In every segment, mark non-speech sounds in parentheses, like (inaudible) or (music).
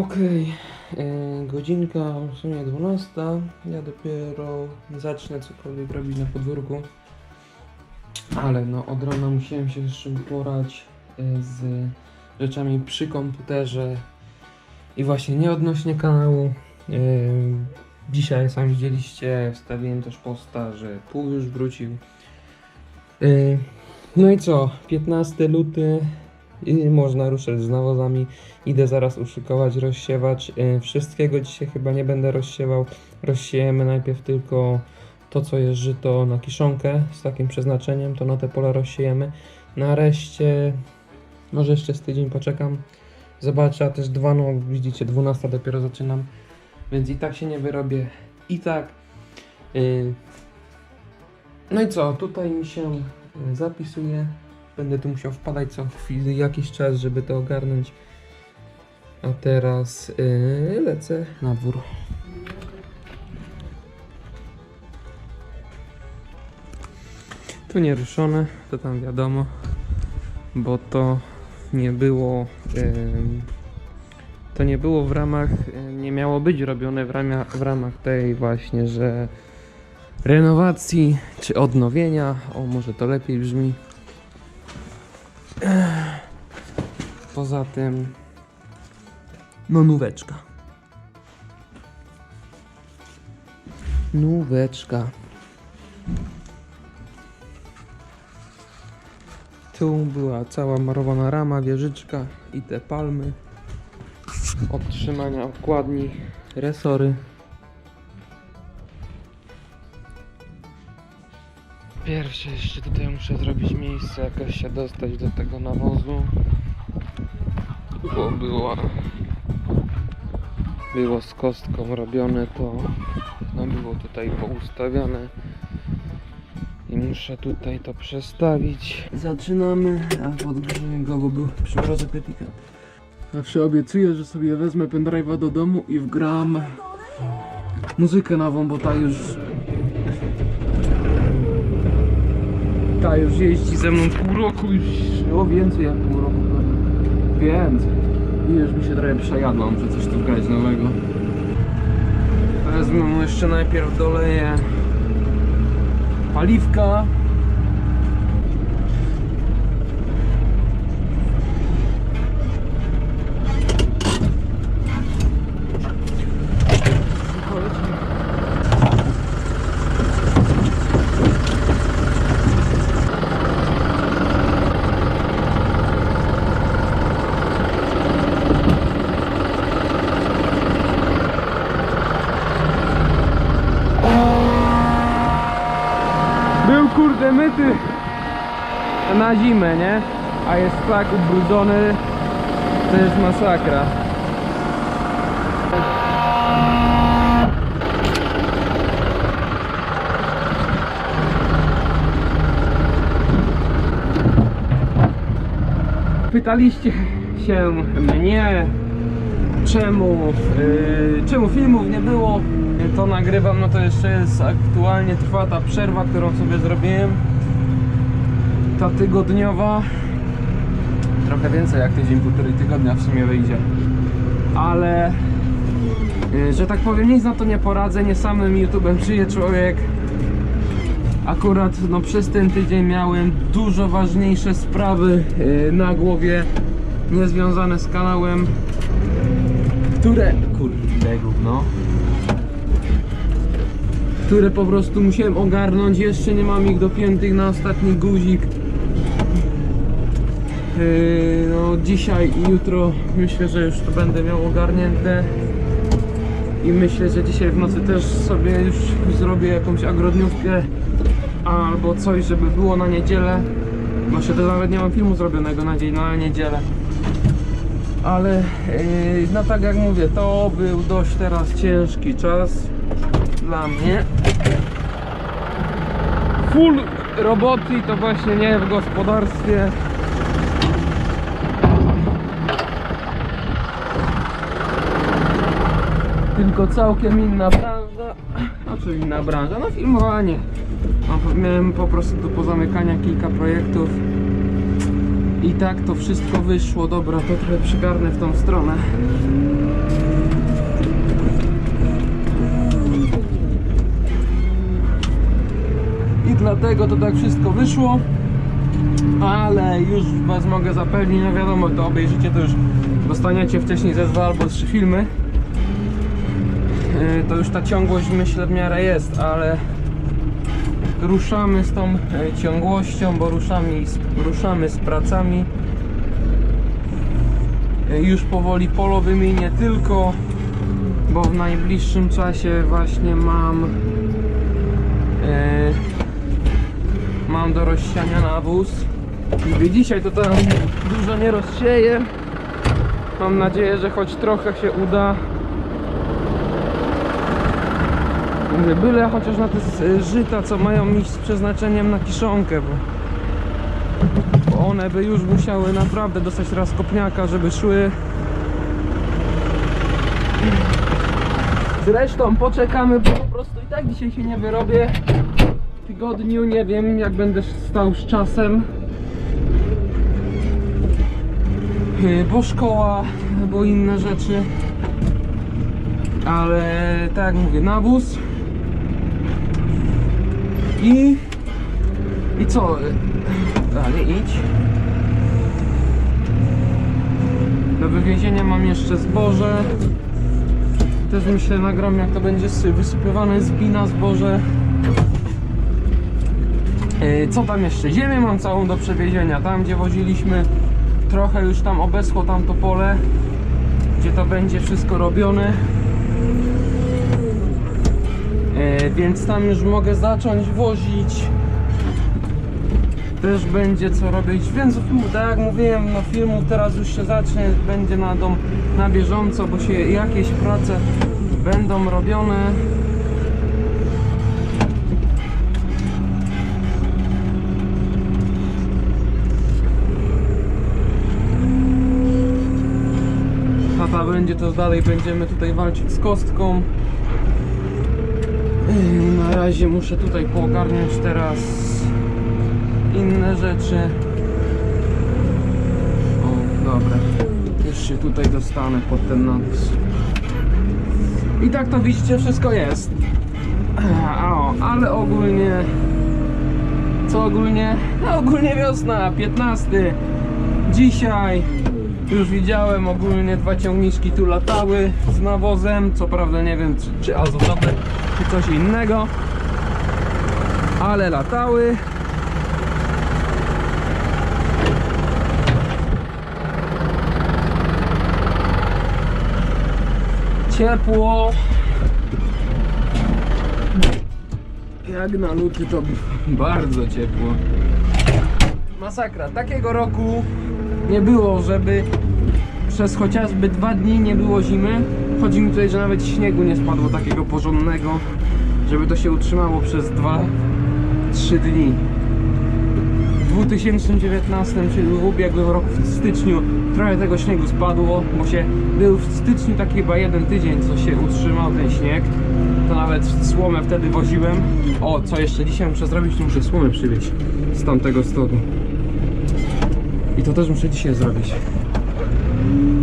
Okej, e, godzinka w sumie 12. Ja dopiero zacznę cokolwiek robić na podwórku. Ale no od rana musiałem się jeszcze uporać e, z rzeczami przy komputerze i właśnie nie odnośnie kanału. E, dzisiaj sami widzieliście, wstawiłem też posta, że pół już wrócił. No i co, 15 luty i można ruszać z nawozami. Idę zaraz uszykować, rozsiewać. Yy, Wszystkiego dzisiaj chyba nie będę rozsiewał. Rozsiejemy najpierw tylko to, co jest żyto na kiszonkę z takim przeznaczeniem, to na te pola rozsiejemy. Na reszcie może jeszcze z tydzień poczekam. Zobaczę, a też dwa, no widzicie, 12 dopiero zaczynam, więc i tak się nie wyrobię. I tak. Yy. No i co, tutaj mi się yy, zapisuje. Będę tu musiał wpadać co jakiś czas, żeby to ogarnąć. A teraz yy, lecę na dwór. Tu nie ruszone, to tam wiadomo, bo to nie było. Yy, to nie było w ramach, nie miało być robione w ramach, w ramach tej właśnie, że renowacji czy odnowienia. O, może to lepiej brzmi. Poza tym, no nóweczka. Nóweczka. Tu była cała marowana rama, wieżyczka i te palmy. Od trzymania okładni, resory. Pierwsze jeszcze tutaj muszę zrobić miejsce, jakoś się dostać do tego nawozu. Bo było, było z kostką robione, to no było tutaj poustawiane. I muszę tutaj to przestawić. Zaczynamy, a podgrzeję go, bo był przymrozek krytyka. Zawsze obiecuję, że sobie wezmę pendrive'a do domu i wgram muzykę nową, bo ta już Ta już jeździ ze mną pół roku już. O więcej jak pół roku. Więcej. I już mi się trochę przejadło, muszę coś tu wgrać nowego. Wezmę jeszcze najpierw doleję paliwka. Był kurde myty na zimę, nie? A jest tak ubrudzony, to jest masakra. Pytaliście się mnie, czemu, yy, czemu filmów nie było. To nagrywam, no to jeszcze jest aktualnie trwa ta przerwa, którą sobie zrobiłem. Ta tygodniowa. Trochę więcej jak tydzień, półtorej tygodnia w sumie wyjdzie. Ale, yy, że tak powiem, nic na to nie poradzę, nie samym YouTube'em żyje człowiek. Akurat no, przez ten tydzień miałem dużo ważniejsze sprawy yy, na głowie, niezwiązane z kanałem, które... Kurde gówno które po prostu musiałem ogarnąć. Jeszcze nie mam ich dopiętych na ostatni guzik. Yy, no dzisiaj i jutro myślę, że już to będę miał ogarnięte. I myślę, że dzisiaj w nocy też sobie już zrobię jakąś agrodniówkę albo coś, żeby było na niedzielę. Właśnie to nawet nie mam filmu zrobionego na dzień, na niedzielę. Ale yy, no tak jak mówię, to był dość teraz ciężki czas dla mnie. Full roboty to właśnie nie w gospodarstwie. Tylko całkiem inna branża. Znaczy inna branża, no filmowanie. Miałem po prostu do pozamykania kilka projektów. I tak to wszystko wyszło. Dobra, to trochę przygarnę w tą stronę. Dlatego to tak wszystko wyszło. Ale już Was mogę zapewnić, no wiadomo, to obejrzycie, to już dostaniecie wcześniej ze dwa albo trzy filmy. Yy, To już ta ciągłość myślę w miarę jest, ale ruszamy z tą e, ciągłością, bo ruszamy, ruszamy z pracami. E, Już powoli polo wymienię tylko, bo w najbliższym czasie właśnie mam e, mam do rozsiania nawóz. Mówię, dzisiaj to tam dużo nie rozsieję. Mam nadzieję, że choć trochę się uda. Byle chociaż na te żyta, co mają iść z przeznaczeniem na kiszonkę, bo, bo one by już musiały naprawdę dostać raz kopniaka, żeby szły. Zresztą poczekamy, bo po prostu i tak dzisiaj się nie wyrobię. Tygodniu nie wiem, jak będę stał z czasem. Yy, Bo szkoła, bo inne rzeczy. Ale tak jak mówię, nawóz. I. I co? Dalej idź. Do wywiezienia mam jeszcze zboże. Też myślę nagram jak to będzie sy- wysypywane z bina zboże. Yy, Co tam jeszcze? Ziemię mam całą do przewiezienia. Tam gdzie woziliśmy trochę już tam obeschło tamto pole. Gdzie to będzie wszystko robione. E, więc tam już mogę zacząć wozić. Też będzie co robić, więc tak jak mówiłem, no filmów teraz już się zacznie, będzie na dom na bieżąco, bo się jakieś prace będą robione. Będzie to dalej, będziemy tutaj walczyć z kostką. Na razie muszę tutaj poogarniać teraz inne rzeczy. O, dobra. Już się tutaj dostanę pod ten nawóz. I tak to widzicie, wszystko jest. O, ale ogólnie... Co ogólnie? No ogólnie wiosna, 15. Dzisiaj już widziałem ogólnie dwa ciągniczki tu latały z nawozem. Co prawda nie wiem czy, czy azotowe, czy coś innego. Ale latały. Ciepło. Jak na luty to (laughs) bardzo ciepło. Masakra. Takiego roku nie było, żeby przez chociażby dwa dni nie było zimy. Chodzi mi tutaj, że nawet śniegu nie spadło takiego porządnego, żeby to się utrzymało przez 2-3 dni. W 2019, czyli w ubiegłym roku w styczniu trochę tego śniegu spadło, bo się był w styczniu taki chyba jeden tydzień, co się utrzymał ten śnieg. To nawet słomę wtedy woziłem. O, co jeszcze dzisiaj muszę zrobić, muszę słomę przywieźć z tamtego stogu. I to też muszę dzisiaj zrobić.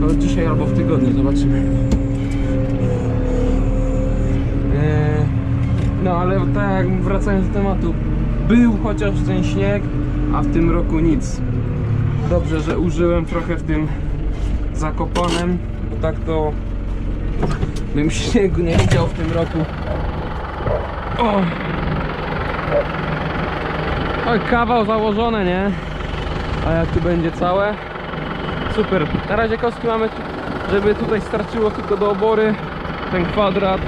No dzisiaj albo w tygodniu, zobaczymy. Eee, no ale tak wracając do tematu, był chociaż ten śnieg, a w tym roku nic. Dobrze, że użyłem trochę w tym zakopanem, bo tak to bym śniegu nie widział w tym roku. O! Oj, kawał założone, nie? A jak tu będzie całe? Super. Na razie kostki mamy, żeby tutaj starczyło tylko do obory. Ten kwadrat.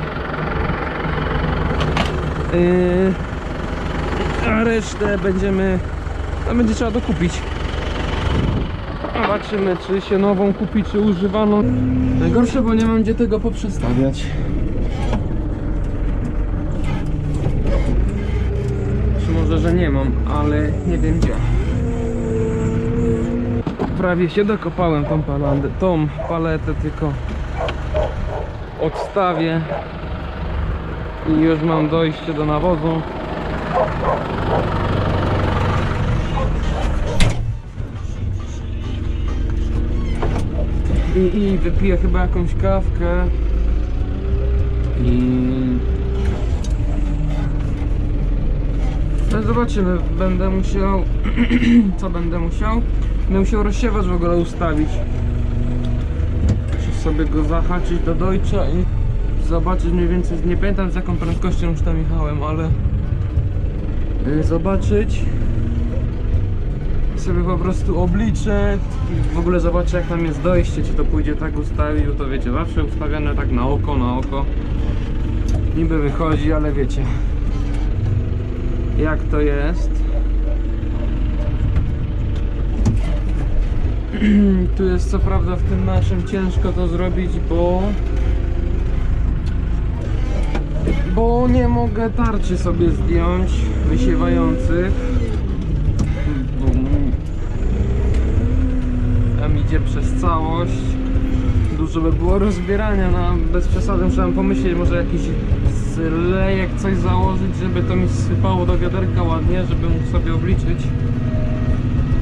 Yy, a resztę będziemy. No będzie trzeba dokupić. Zobaczymy, czy się nową kupi, czy używaną. Najgorsze, bo nie mam gdzie tego poprzestawiać. Czy może, że nie mam, ale nie wiem gdzie. Prawie się dokopałem tą, palandę, tą paletę, tylko odstawię i już mam dojście do nawozu. I, i wypiję chyba jakąś kawkę. I... No zobaczymy, będę musiał... (clears throat) Co będę musiał? Będę musiał rozsiewacz w ogóle ustawić. Muszę sobie go zahaczyć do Deutscha i zobaczyć mniej więcej, nie pamiętam z jaką prędkością już tam jechałem, ale y, zobaczyć. Sobie po prostu obliczę i w ogóle zobaczę jak tam jest dojście, czy to pójdzie tak ustawił, to wiecie, zawsze ustawiane tak na oko, na oko. Niby wychodzi, ale wiecie jak to jest (clears throat) tu jest co prawda w tym naszym ciężko to zrobić, bo bo nie mogę tarczy sobie zdjąć wysiewających. Tam idzie przez całość. Dużo by było rozbierania no bez przesady musiałem pomyśleć może jakiś zlejek coś założyć żeby to mi sypało do wiaderka ładnie żeby mógł sobie obliczyć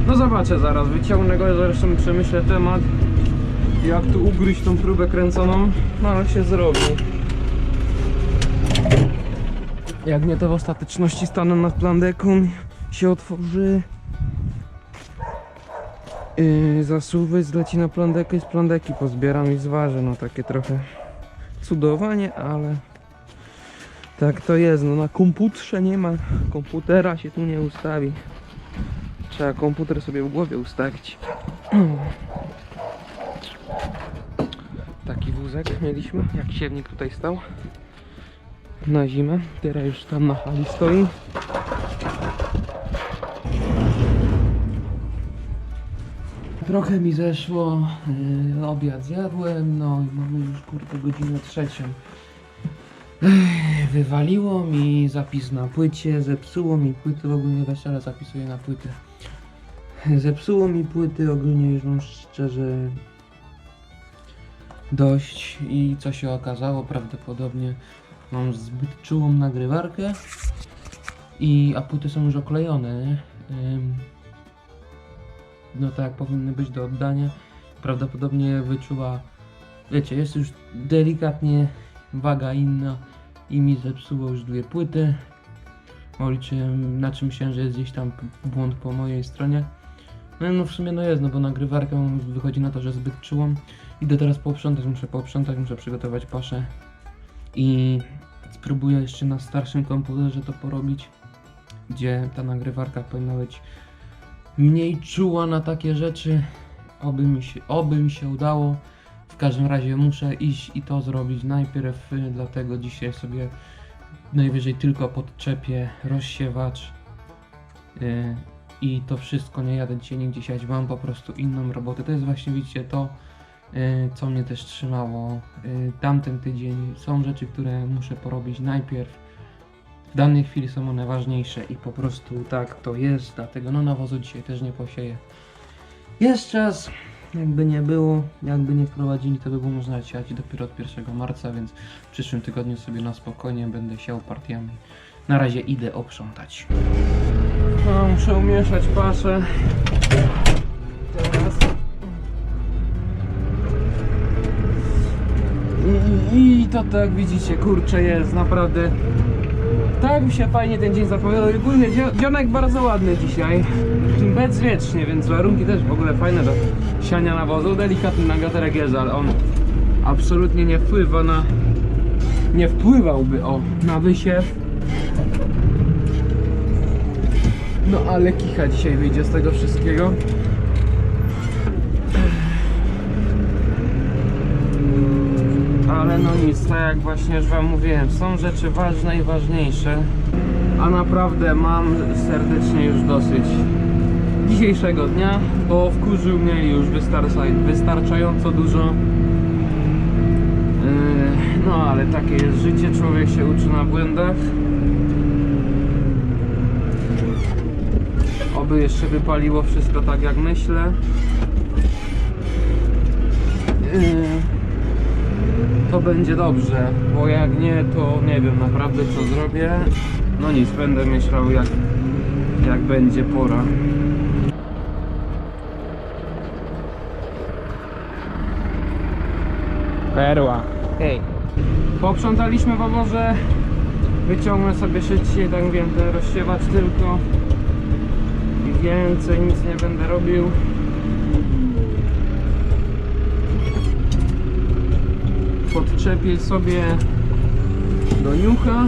no zobaczę zaraz, wyciągnę go, zresztą przemyślę temat. Jak tu ugryźć tą próbę kręconą, no ale się zrobi. Jak nie to w ostateczności stanę nad plandeką, się otworzy. Yy, zasuwy, zleci na plandekę i z plandeki pozbieram i zważę, no takie trochę cudowanie, ale tak to jest, no na komputerze nie ma, komputera się tu nie ustawi. Trzeba komputer sobie w głowie ustawić. Taki wózek mieliśmy, jak siewnik tutaj stał. Na zimę. Teraz już tam na hali stoi. Trochę mi zeszło, yy, obiad zjadłem, no i mamy już kurde godzinę trzecią. Wywaliło mi zapis na płycie, zepsuło mi płyty, ogólnie wesele zapisuję na płytę. (laughs) Zepsuło mi płyty, ogólnie już mam szczerze dość i co się okazało, prawdopodobnie mam zbyt czułą nagrywarkę i a płyty są już oklejone. no tak powinny być do oddania. Prawdopodobnie wyczuła, wiecie, jest już delikatnie waga inna i mi zepsuło już dwie płyty. Bo liczyłem, na czym się, że jest gdzieś tam błąd po mojej stronie. No, no w sumie no jest, no bo nagrywarką wychodzi na to, że zbyt czułą. Idę teraz pooprzątać, muszę pooprzątać, muszę przygotować paszę. I spróbuję jeszcze na starszym komputerze to porobić, gdzie ta nagrywarka powinna być mniej czuła na takie rzeczy. Oby mi się, oby mi się udało. W każdym razie muszę iść i to zrobić najpierw, y, dlatego dzisiaj sobie najwyżej tylko podczepię rozsiewacz. y, I to wszystko, nie jadę dzisiaj nigdzie siać, mam po prostu inną robotę. To jest właśnie, widzicie, to y, co mnie też trzymało y, tamten tydzień. Są rzeczy, które muszę porobić najpierw. W danej chwili są one ważniejsze i po prostu tak to jest, dlatego no nawozu dzisiaj też nie posieję. Jest czas, jakby nie było, jakby nie wprowadzili, to by było można siać dopiero od 1 marca, więc w przyszłym tygodniu sobie na spokojnie będę siał partiami. Na razie idę oprzątać. No, muszę umieszać paszę. Teraz. I, I to tak widzicie, kurczę jest naprawdę tak mi się fajnie ten dzień zapowiadał. I ogólnie dzio- dzionek bardzo ładny dzisiaj. Bezwiecznie, więc warunki też w ogóle fajne do siania nawozu. Delikatny nagaterek jest, ale on absolutnie nie wpływa na... Nie wpływałby o na wysiew. No ale kicha dzisiaj wyjdzie z tego wszystkiego. Ale no nic, tak jak właśnie już wam mówiłem, są rzeczy ważne i ważniejsze. A naprawdę mam serdecznie już dosyć dzisiejszego dnia, bo wkurzył mnie już wystarcza- wystarczająco dużo. Yy, No ale takie jest życie, człowiek się uczy na błędach. Oby jeszcze wypaliło wszystko tak jak myślę. Yy, to będzie dobrze, bo jak nie, to nie wiem naprawdę co zrobię. No nic, będę myślał jak, jak będzie pora. Perła. Hej. Poprzątaliśmy w oborze. Wyciągnę sobie szybciej, tak wiem, ten rozsiewacz tylko. Więcej nic nie będę robił. Podczepię sobie do niucha.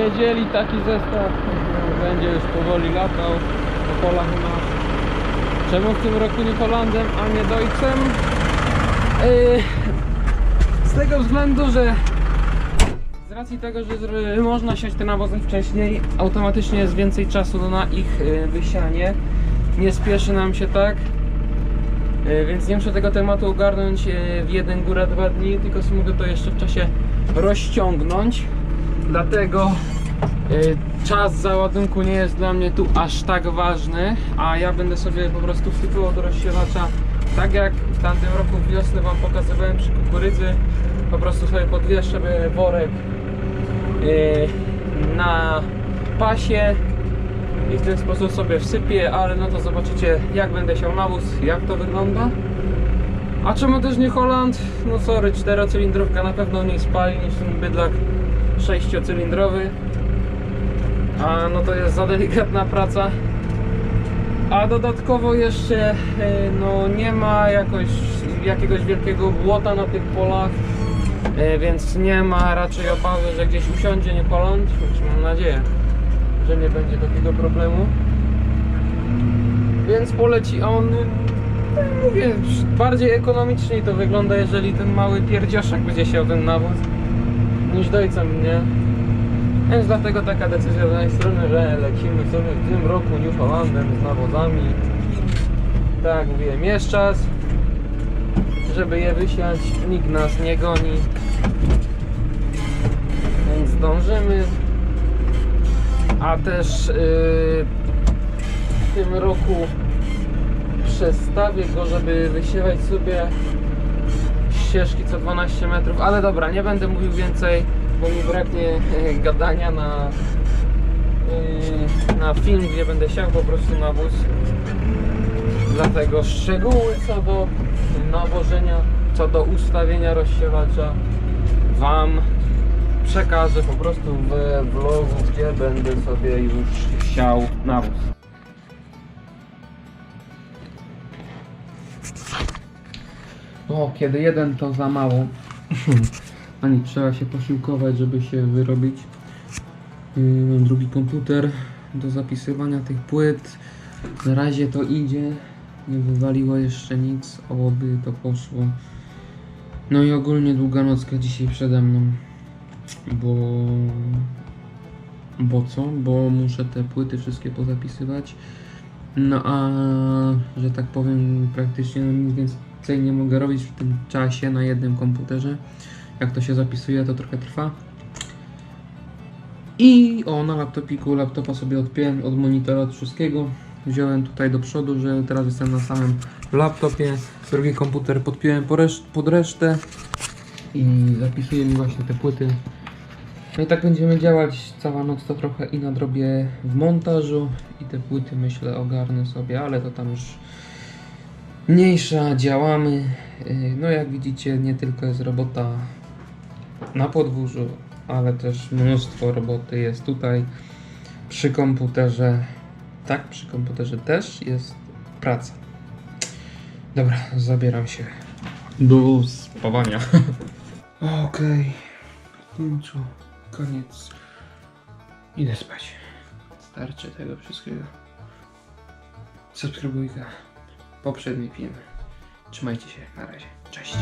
Niedzieli taki zestaw będzie już powoli latał po polach u. Czemu w tym roku nie Holandem, a nie Deutschem? Yy, z tego względu, że z racji tego, że można siać te nawozy wcześniej, automatycznie jest więcej czasu na ich yy, wysianie. Nie spieszy nam się tak. Yy, Więc nie muszę tego tematu ogarnąć w jeden góra dwa dni, tylko mogę to jeszcze w czasie rozciągnąć. Dlatego yy, czas załadunku nie jest dla mnie tu aż tak ważny, a ja będę sobie po prostu wsypywał do rozsiewacza tak jak w tamtym roku wiosnę Wam pokazywałem przy kukurydzy. Po prostu sobie podwieszczę worek yy, na pasie i w ten sposób sobie wsypię, ale no to zobaczycie jak będę siał nawóz, jak to wygląda. A czemu też nie Holand? No sorry, czterocylindrówka na pewno mniej spali niż ten bydlak sześciocylindrowy. A no to jest za delikatna praca. A dodatkowo jeszcze e, no, nie ma jakoś, jakiegoś wielkiego błota na tych polach, e, więc nie ma raczej obawy, że gdzieś usiądzie nie Holand, choć mam nadzieję, że nie będzie takiego problemu. Więc poleci on, jak mówię, bardziej ekonomicznie to wygląda, jeżeli ten mały pierdzioszek będzie siał ten nawóz, niż dojcem, nie? Więc dlatego taka decyzja z mojej strony, że lecimy sobie w tym roku New z nawozami. Tak jak mówiłem, jest czas, żeby je wysiać, nikt nas nie goni. Więc zdążymy. A też yy, w tym roku przestawię go, żeby wysiewać sobie ścieżki co 12 metrów, ale dobra, nie będę mówił więcej, bo mi braknie e, gadania na, e, na film, gdzie będę siał po prostu nawóz. Dlatego szczegóły co do nawożenia, co do ustawienia rozsiewacza Wam przekażę po prostu w vlogu, gdzie będę sobie już siał nawóz. O, kiedy jeden to za mało. (laughs) Ani trzeba się posiłkować, żeby się wyrobić. Yy, Mam drugi komputer do zapisywania tych płyt. Na razie to idzie. Nie wywaliło jeszcze nic, oby to poszło. No i ogólnie długa nocka dzisiaj przede mną. Bo... Bo co? Bo muszę te płyty wszystkie pozapisywać. No a że tak powiem, praktycznie no nic więcej nie mogę robić w tym czasie na jednym komputerze. Jak to się zapisuje, to trochę trwa. I o, na laptopiku, laptopa sobie odpiąłem od monitora, od wszystkiego. Wziąłem tutaj do przodu, że teraz jestem na samym laptopie. Drugi komputer podpiąłem pod resztę i zapisuję mi właśnie te płyty. No i tak będziemy działać cała noc to trochę i nadrobię w montażu i te płyty myślę ogarnę sobie, ale to tam już mniejsza, działamy. Yy, No jak widzicie nie tylko jest robota na podwórzu, ale też mnóstwo roboty jest tutaj przy komputerze. Tak, przy komputerze też jest praca. Dobra, zabieram się do spawania. (laughs) Okej, końcu, koniec. Idę spać. Starczy tego wszystkiego. Subskrybujka. Poprzedni film. Trzymajcie się, na razie. Cześć.